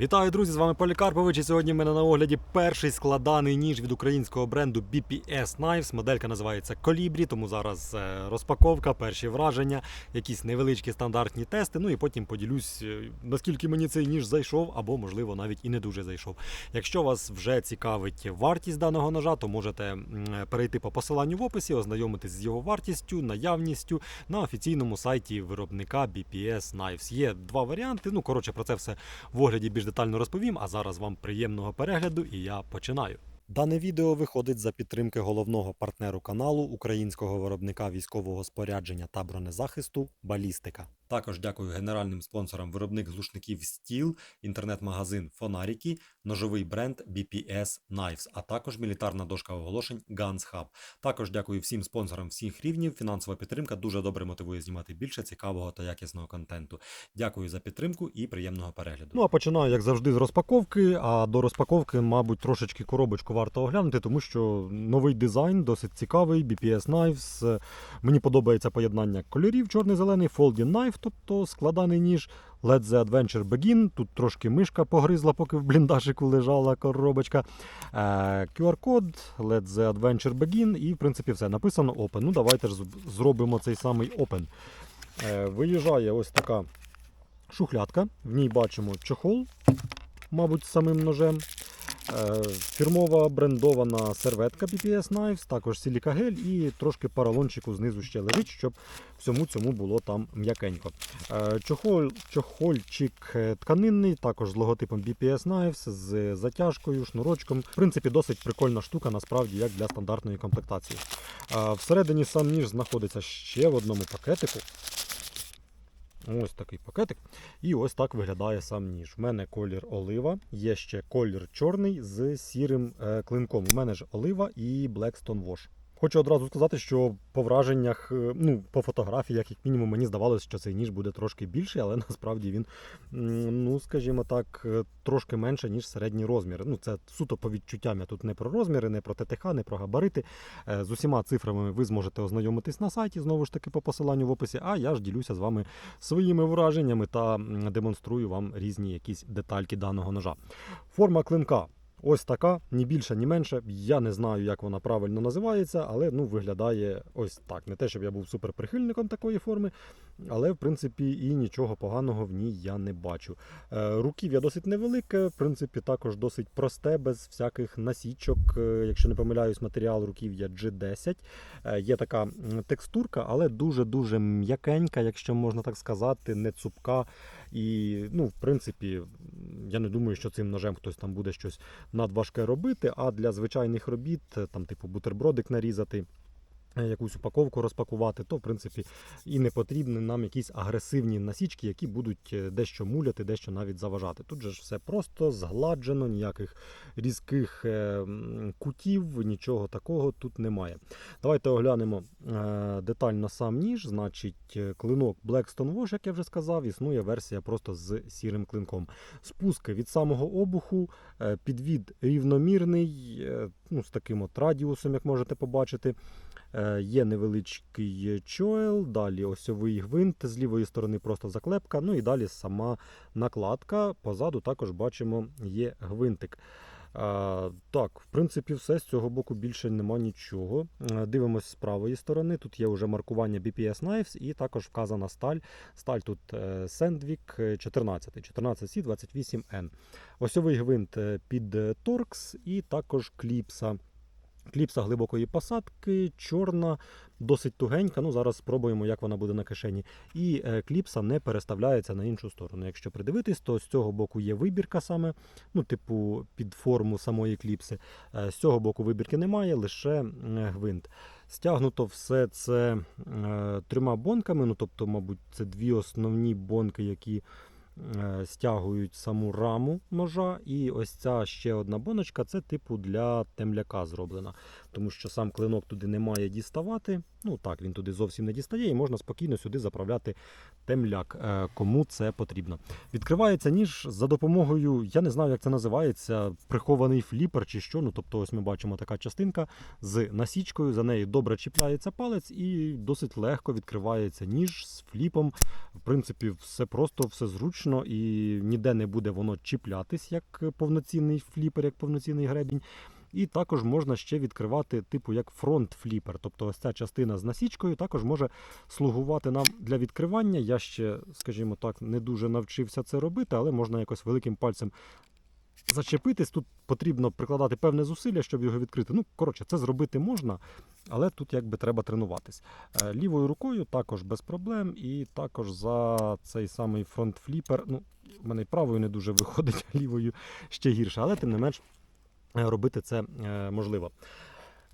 Вітаю, друзі! З вами Полікарпович. І сьогодні в мене на огляді перший складаний ніж від українського бренду BPS Knives. Моделька називається Colibri, тому зараз е, розпаковка, перші враження, якісь невеличкі стандартні тести. Ну і потім поділюсь, е, наскільки мені цей ніж зайшов, або можливо навіть і не дуже зайшов. Якщо вас вже цікавить вартість даного ножа, то можете перейти по посиланню в описі, ознайомитись з його вартістю, наявністю на офіційному сайті виробника BPS Knives. Є два варіанти. Ну коротше, про це все в огляді більш детально розповім. А зараз вам приємного перегляду, і я починаю. Дане відео виходить за підтримки головного партнеру каналу українського виробника військового спорядження та бронезахисту Балістика. Також дякую генеральним спонсорам виробник глушників Steel, інтернет-магазин Фонаріки, ножовий бренд BPS Knives, а також мілітарна дошка оголошень Guns Hub. Також дякую всім спонсорам всіх рівнів. Фінансова підтримка дуже добре мотивує знімати більше цікавого та якісного контенту. Дякую за підтримку і приємного перегляду. Ну а починаю, як завжди, з розпаковки. А до розпаковки, мабуть, трошечки коробочку варто оглянути, тому що новий дизайн досить цікавий. BPS Knives. Мені подобається поєднання кольорів чорний-зелений, Folding Knife, тобто складаний ніж. Let the Adventure Begin. Тут трошки мишка погризла, поки в бліндажику лежала коробочка. Е, QR-код, Let the Adventure Begin. І, в принципі, все. Написано Open. Ну, давайте ж зробимо цей самий Open. Е, Виїжджає ось така шухлядка. В ній бачимо чохол, мабуть, самим ножем. Е, Фірмова брендована серветка BPS Knives, також силікагель і трошки поролончику знизу ще лежить, щоб всьому цьому було там м'якенько. Е, Чохол, чохольчик е, тканинний, також з логотипом BPS Knives, з затяжкою, шнурочком. В принципі, досить прикольна штука, насправді, як для стандартної комплектації. Всередині сам ніж знаходиться ще в одному пакетику. Ось такий пакетик. І ось так виглядає сам ніж. У мене колір олива, є ще колір чорний з сірим е, клинком. У мене ж олива і Blackstone Wash. Хочу одразу сказати, що по враженнях, е, ну, по фотографіях, як мінімум, мені здавалося, що цей ніж буде трошки більший, але насправді він, ну, скажімо так, е, трошки менше, ніж середні розміри. Ну, це суто по відчуттям. Я тут не про розміри, не про ТТХ, не про габарити. Е, З усіма цифрами ви зможете ознайомитись на сайті, знову ж таки, по посиланню в описі. А я ж ділюся з вами своїми враженнями та демонструю вам різні якісь детальки даного ножа. Форма клинка. Ось така, ні більше, ні менше. Я не знаю, як вона правильно називається, але ну, виглядає ось так. Не те, щоб я був суперприхильником такої форми, але в принципі і нічого поганого в ній я не бачу. Е, Руків'я досить невелике, в принципі, також досить просте, без всяких насічок. Е, Якщо не помиляюсь, матеріал руків'я G10. Е, Є така текстурка, але дуже-дуже м'якенька, якщо можна так сказати, не цупка. І, ну, в принципі, я не думаю, що цим ножем хтось там буде щось надважке робити, а для звичайних робіт, там, типу, бутербродик нарізати. Е, Якусь упаковку розпакувати, то в принципі і не потрібні нам якісь агресивні насічки, які будуть е, дещо муляти, дещо навіть заважати. Тут же ж все просто згладжено, ніяких різких е, кутів, нічого такого тут немає. Давайте оглянемо детально сам ніж. Значить, клинок Blackstone Wash, як я вже сказав, існує версія просто з сірим клинком. Спуски від самого обуху, підвід рівномірний, ну, з таким от радіусом, як можете побачити. Е, Є невеличкий чоел, далі осьовий гвинт, з лівої сторони просто заклепка, ну і далі сама накладка. Позаду також бачимо є гвинтик. А, так, в принципі, все з цього боку більше нема нічого. Е, Дивимось з правої сторони. Тут є вже маркування BPS Knives і також вказана сталь. Сталь тут е, Sandvik 14, 14C 28N. Осьовий гвинт е, під е, торкс і також кліпса. Кліпса глибокої посадки, чорна, досить тугенька. Ну, зараз спробуємо, як вона буде на кишені. І е, кліпса не переставляється на іншу сторону. Якщо придивитись, то з цього боку є вибірка саме, ну, типу, під форму самої кліпси. Е, з цього боку вибірки немає, лише гвинт. Стягнуто все це е, трьома бонками. Ну, тобто, мабуть, це дві основні бонки, які стягують саму раму ножа. І ось ця ще одна боночка це типу для темляка зроблена. Тому що сам клинок туди не має діставати. Ну так, він туди зовсім не дістає, і можна спокійно сюди заправляти темляк, е, кому це потрібно. Відкривається ніж за допомогою, я не знаю, як це називається, прихований фліпер чи що. Ну, тобто, ось ми бачимо така частинка з насічкою, за нею добре чіпляється палець і досить легко відкривається ніж з фліпом. В принципі, все просто, все зручно. і ніде не буде воно чіплятись як повноцінний фліпер, як повноцінний гребінь. І також можна ще відкривати, типу як фронт фліпер. Тобто ось ця частина з насічкою також може слугувати нам для відкривання. Я ще, скажімо так, не дуже навчився це робити, але можна якось великим пальцем зачепитись. Тут потрібно прикладати певне зусилля, щоб його відкрити. Ну, коротше, це зробити можна, але тут якби треба тренуватись. Е, Лівою рукою також без проблем, і також за цей самий фронт фліпер. Ну, в мене правою не дуже виходить, а лівою ще гірше, але тим не менш робити це е, можливо.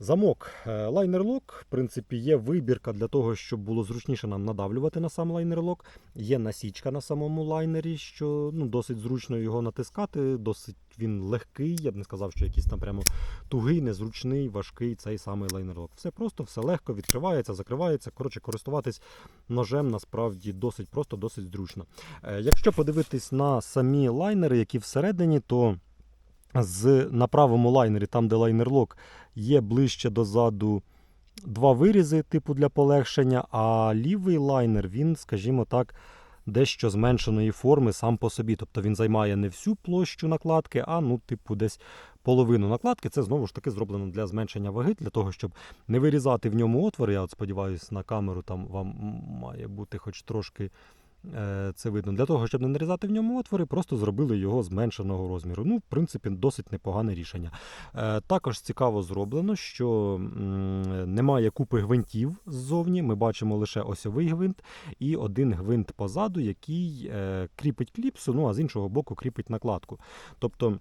Замок е, лайнер-лок, в принципі, є вибірка для того, щоб було зручніше нам надавлювати на сам лайнер-лок. Є насічка на самому лайнері, що ну, досить зручно його натискати. Досить він легкий. Я б не сказав, що якийсь там прямо тугий, незручний, важкий цей самий лайнер-лок. Все просто, все легко, відкривається, закривається. Коротше, користуватись ножем насправді досить просто, досить зручно. Е, Якщо подивитись на самі лайнери, які всередині, то з на правому лайнері, там де лайнер-лок, є ближче дозаду два вирізи, типу для полегшення, а лівий лайнер, він, скажімо так, дещо зменшеної форми сам по собі. Тобто він займає не всю площу накладки, а ну, типу, десь половину накладки. Це знову ж таки зроблено для зменшення ваги, для того, щоб не вирізати в ньому отвори. Я от сподіваюся, на камеру там вам має бути хоч трошки. Е, Це видно для того, щоб не нарізати в ньому отвори, просто зробили його зменшеного розміру. Ну, в принципі, досить непогане рішення. Е, Також цікаво зроблено, що немає купи гвинтів ззовні. Ми бачимо лише осьовий гвинт і один гвинт позаду, який е, кріпить кліпсу, ну а з іншого боку кріпить накладку. Тобто.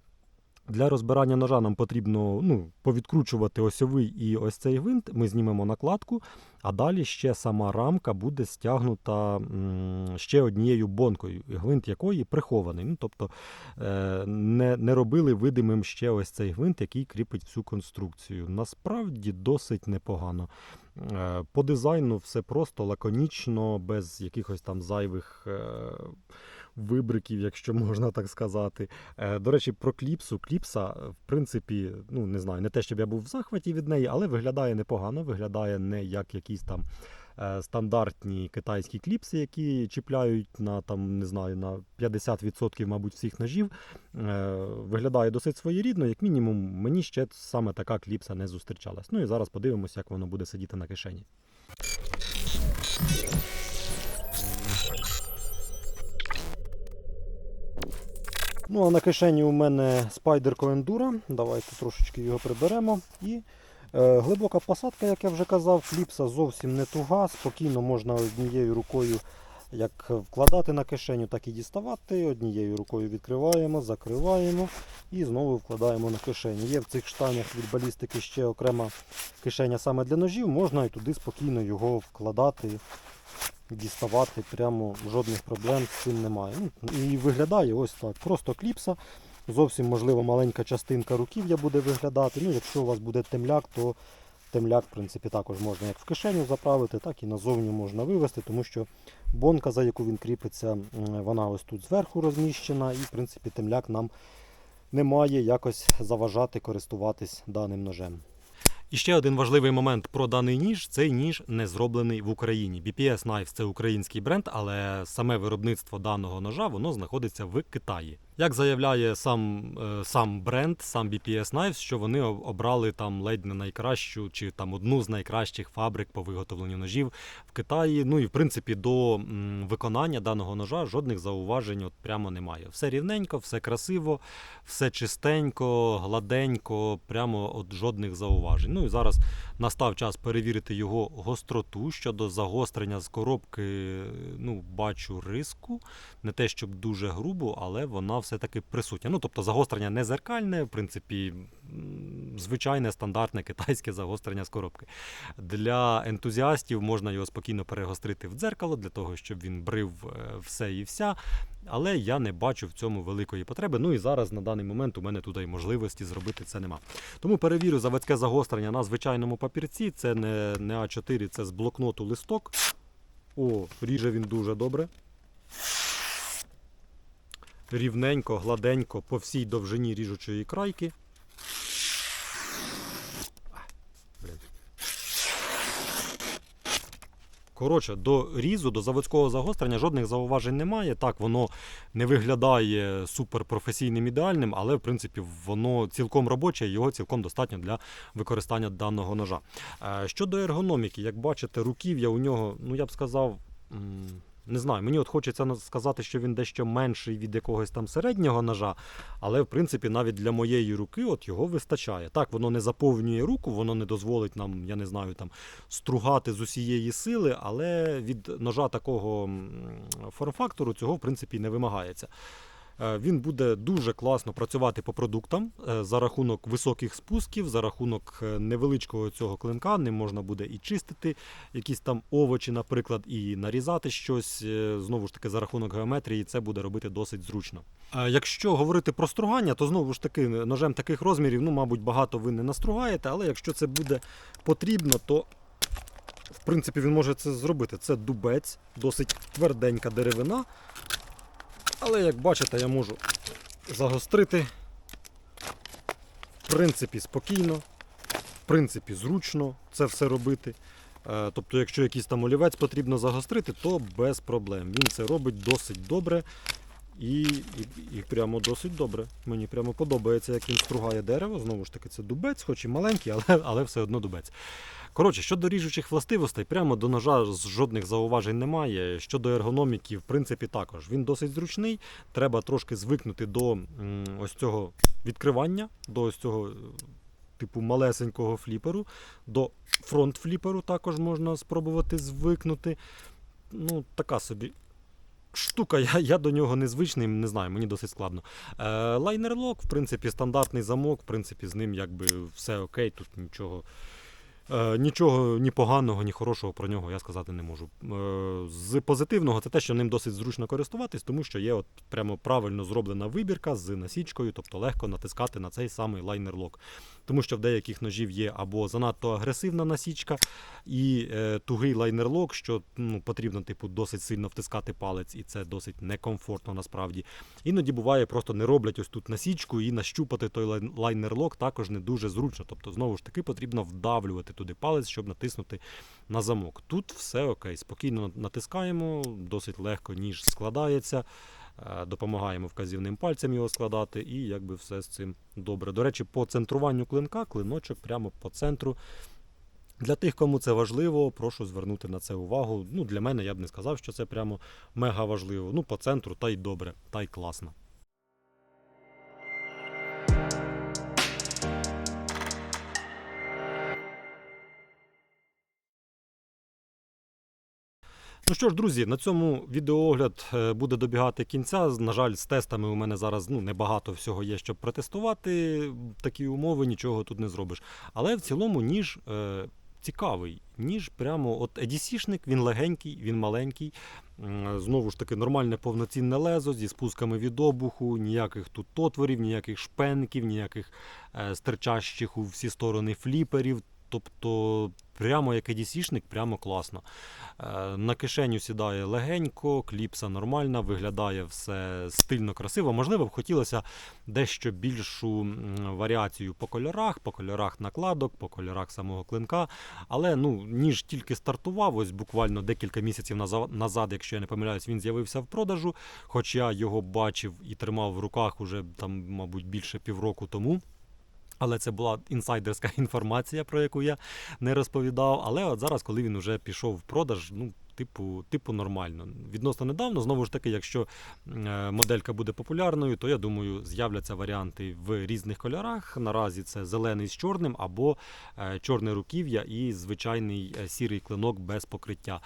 Для розбирання ножа нам потрібно ну, повідкручувати осьовий і ось цей гвинт. Ми знімемо накладку, а далі ще сама рамка буде стягнута ще однією бонкою, гвинт якої прихований. Ну, тобто е, не, не робили видимим ще ось цей гвинт, який кріпить всю конструкцію. Насправді досить непогано. Е, По дизайну все просто лаконічно, без якихось там зайвих. Вибриків, якщо можна так сказати. Е, До речі, про кліпсу. Кліпса, в принципі, ну не знаю, не те, щоб я був в захваті від неї, але виглядає непогано, виглядає не як якісь там е, стандартні китайські кліпси, які чіпляють на там, не знаю, на 50% мабуть, всіх ножів. Е, Виглядає досить своєрідно, як мінімум, мені ще саме така кліпса не зустрічалась. Ну і зараз подивимося, як воно буде сидіти на кишені. Ну, а на кишені у мене Spyder Enduro. Давайте трошечки його приберемо. І е, глибока посадка, як я вже казав, кліпса зовсім не туга. Спокійно можна однією рукою як вкладати на кишеню, так і діставати. Однією рукою відкриваємо, закриваємо і знову вкладаємо на кишеню. Є в цих штанях від балістики ще окрема кишеня саме для ножів, можна і туди спокійно його вкладати діставати прямо жодних проблем з цим немає. Ну, і виглядає ось так. Просто кліпса. Зовсім можливо маленька частинка руків'я буде виглядати. Ну, якщо у вас буде темляк, то темляк, в принципі, також можна як в кишеню заправити, так і назовні можна вивести, тому що бонка, за яку він кріпиться, вона ось тут зверху розміщена, і в принципі темляк нам не має якось заважати користуватись даним ножем. І ще один важливий момент про даний ніж: цей ніж не зроблений в Україні. BPS Knives – це український бренд, але саме виробництво даного ножа воно знаходиться в Китаї. Як заявляє сам, е, сам бренд, сам BPS Knives, що вони обрали там ледь не найкращу чи там одну з найкращих фабрик по виготовленню ножів в Китаї. Ну і в принципі до виконання даного ножа жодних зауважень от прямо немає. Все рівненько, все красиво, все чистенько, гладенько, прямо от жодних зауважень. Ну і зараз настав час перевірити його гостроту щодо загострення з коробки. Ну, бачу риску, не те, щоб дуже грубо, але вона все-таки присутня. Ну, тобто загострення не зеркальне, в принципі, звичайне стандартне китайське загострення з коробки. Для ентузіастів можна його спокійно перегострити в дзеркало, для того, щоб він брив е, все і вся. Але я не бачу в цьому великої потреби. Ну і зараз на даний момент у мене тут і можливості зробити це нема. Тому перевірю заводське загострення на звичайному папірці. Це не, не А4, це з блокноту листок. О, ріже він дуже добре. Рівненько, гладенько по всій довжині ріжучої крайки. Коротше, до різу, до заводського загострення жодних зауважень немає. Так, воно не виглядає суперпрофесійним ідеальним, але в принципі воно цілком робоче, його цілком достатньо для використання даного ножа. Е, Щодо ергономіки, як бачите, руків'я у нього, ну я б сказав. Не знаю, мені от хочеться сказати, що він дещо менший від якогось там середнього ножа, але в принципі навіть для моєї руки от його вистачає. Так, воно не заповнює руку, воно не дозволить нам, я не знаю, там стругати з усієї сили, але від ножа такого форм-фактору цього в принципі не вимагається. Е, Він буде дуже класно працювати по продуктам е, за рахунок високих спусків, за рахунок е, невеличкого цього клинка. Ним можна буде і чистити якісь там овочі, наприклад, і нарізати щось. Знову ж таки, за рахунок геометрії це буде робити досить зручно. Якщо говорити про стругання, то знову ж таки ножем таких розмірів, ну, мабуть, багато ви не настругаєте, але якщо це буде потрібно, то в принципі він може це зробити. Це дубець, досить тверденька деревина. Але як бачите, я можу загострити. В принципі, спокійно, в принципі, зручно це все робити. Е, Тобто, якщо якийсь там олівець потрібно загострити, то без проблем. Він це робить досить добре і, і, і прямо досить добре. Мені прямо подобається, як він стругає дерево. Знову ж таки, це дубець, хоч і маленький, але, але все одно дубець. Коротше, щодо ріжучих властивостей, прямо до ножа жодних зауважень немає. Щодо ергономіки, в принципі, також. Він досить зручний. Треба трошки звикнути до ось цього відкривання, до ось цього. е, Типу малесенького фліперу, до фронт-фліперу також можна спробувати звикнути. Ну, така собі штука, я, я до нього незвичний, не знаю, мені досить складно. Е, лайнер-лок, в принципі, стандартний замок, в принципі, з ним якби все окей, тут нічого. Е, нічого ні поганого, ні хорошого про нього я сказати не можу. Е, з позитивного це те, що ним досить зручно користуватись, тому що є от прямо правильно зроблена вибірка з насічкою, тобто легко натискати на цей самий лайнер-лок. Тому що в деяких ножів є або занадто агресивна насічка і е, тугий лайнер-лок, що ну, потрібно типу, досить сильно втискати палець, і це досить некомфортно насправді. Іноді буває, просто не роблять ось тут насічку і нащупати той лайн- лайнер-лок також не дуже зручно. Тобто, знову ж таки, потрібно вдавлювати туди палець, щоб натиснути на замок. Тут все окей, спокійно натискаємо, досить легко ніж складається. е, Допомагаємо вказівним пальцем його складати, і якби все з цим добре. До речі, по центруванню клинка клиночок прямо по центру. Для тих, кому це важливо, прошу звернути на це увагу. Ну, для мене я б не сказав, що це прямо мега важливо. Ну, по центру, та й добре, та й класно. Ну що ж, друзі, на цьому відеоогляд е, буде добігати кінця. На жаль, з тестами у мене зараз ну, небагато всього є, щоб протестувати. Такі умови, нічого тут не зробиш. Але в цілому ніж е, цікавий. Ніж прямо от EDC-шник, він легенький, він маленький. Знову ж таки, нормальне повноцінне лезо зі спусками від обуху, ніяких тут отворів, ніяких шпенків, ніяких е, стирчащих у всі сторони фліперів. Тобто, прямо як EDC-шник, прямо класно. Е, На кишеню сідає легенько, кліпса нормальна, виглядає все стильно красиво. Можливо, б хотілося дещо більшу варіацію по кольорах, по кольорах накладок, по кольорах самого клинка. Але ну, ніж тільки стартував, ось буквально декілька місяців назад, якщо я не помиляюсь, він з'явився в продажу. Хоч я його бачив і тримав в руках уже там, мабуть, більше півроку тому. Але це була інсайдерська інформація, про яку я не розповідав. Але от зараз, коли він вже пішов в продаж, ну. Типу, типу нормально. Відносно недавно, знову ж таки, якщо е, моделька буде популярною, то я думаю, з'являться варіанти в різних кольорах. Наразі це зелений з чорним або е, чорне руків'я і звичайний е, сірий клинок без покриття.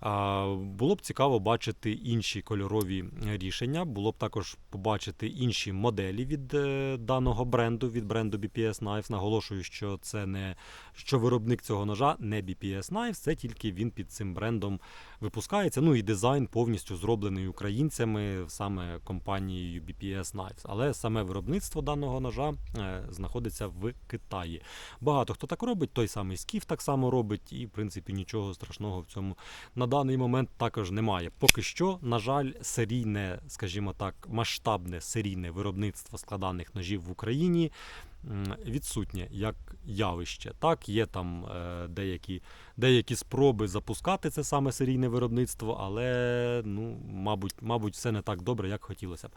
Було б цікаво бачити інші кольорові рішення. Було б також побачити інші моделі від е, даного бренду, від бренду BPS Knives. Наголошую, що це не що виробник цього ножа не BPS Knives, це тільки він під цим брендом випускається. Ну і дизайн повністю зроблений українцями, саме компанією BPS Knives. Але саме виробництво даного ножа е, знаходиться в Китаї. Багато хто так робить, той самий Скіф так само робить, і в принципі нічого страшного в цьому на даний момент також немає. Поки що, на жаль, серійне, скажімо так, масштабне серійне виробництво складаних ножів в Україні відсутнє як явище. Так, є там е, деякі, деякі спроби запускати це саме серійне виробництво, але ну, мабуть, мабуть, все не так добре, як хотілося б.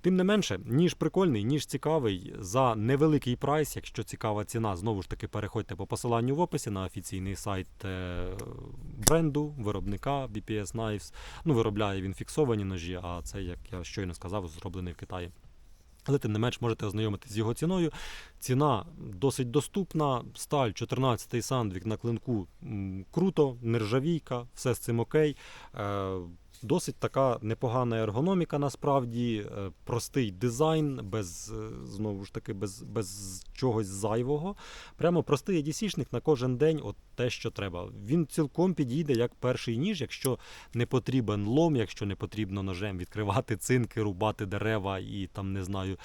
Тим не менше, ніж прикольний, ніж цікавий за невеликий прайс. Якщо цікава ціна, знову ж таки переходьте по посиланню в описі на офіційний сайт е, бренду, виробника BPS Knives. Ну, виробляє він фіксовані ножі, а це, як я щойно сказав, зроблений в Китаї. Але тим не менш можете ознайомитися з його ціною. Ціна досить доступна. Сталь 14-й сандвік на клинку круто, нержавійка, все з цим окей. Досить така непогана ергономіка, насправді, е, простий дизайн, без е, знову ж таки, без, без чогось зайвого. Прямо простий ADC-шник на кожен день, от те, що треба. Він цілком підійде як перший ніж, якщо не потрібен лом, якщо не потрібно ножем відкривати цинки, рубати дерева і там не знаю.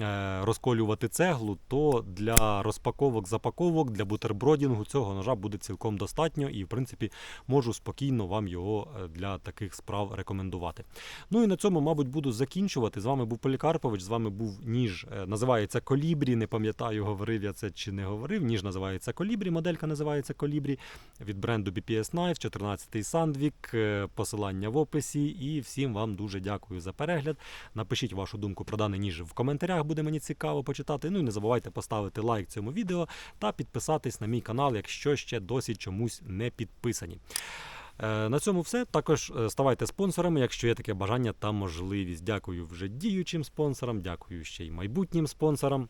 Е, Розколювати цеглу, то для розпаковок, запаковок, для бутербродінгу цього ножа буде цілком достатньо, і в принципі можу спокійно вам його е, для таких справ рекомендувати. Ну і на цьому, мабуть, буду закінчувати. З вами був Полікарпович, з вами був ніж, е, називається Колібрі. Не пам'ятаю, говорив я це чи не говорив. Ніж називається Колібрі, моделька називається Колібрі від бренду BPS Knives, 14-й Сандвік, посилання в описі. І всім вам дуже дякую за перегляд. Напишіть вашу думку про даний ніж в коментарях, буде мені цікаво почитати. Ну і не забувайте поставити лайк цьому відео та підписатись на мій канал, якщо ще досі чомусь не підписані. Е, На цьому все. Також е, ставайте спонсорами, якщо є таке бажання та можливість. Дякую вже діючим спонсорам, дякую ще й майбутнім спонсорам.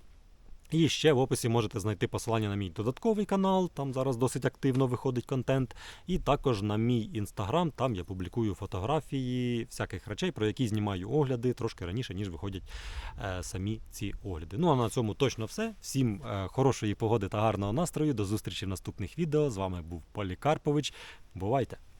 І ще в описі можете знайти посилання на мій додатковий канал, там зараз досить активно виходить контент. І також на мій інстаграм, там я публікую фотографії всяких речей, про які знімаю огляди трошки раніше, ніж виходять е, самі ці огляди. Ну а на цьому точно все. Всім е, хорошої погоди та гарного настрою. До зустрічі в наступних відео. З вами був Полікарпович. Бувайте!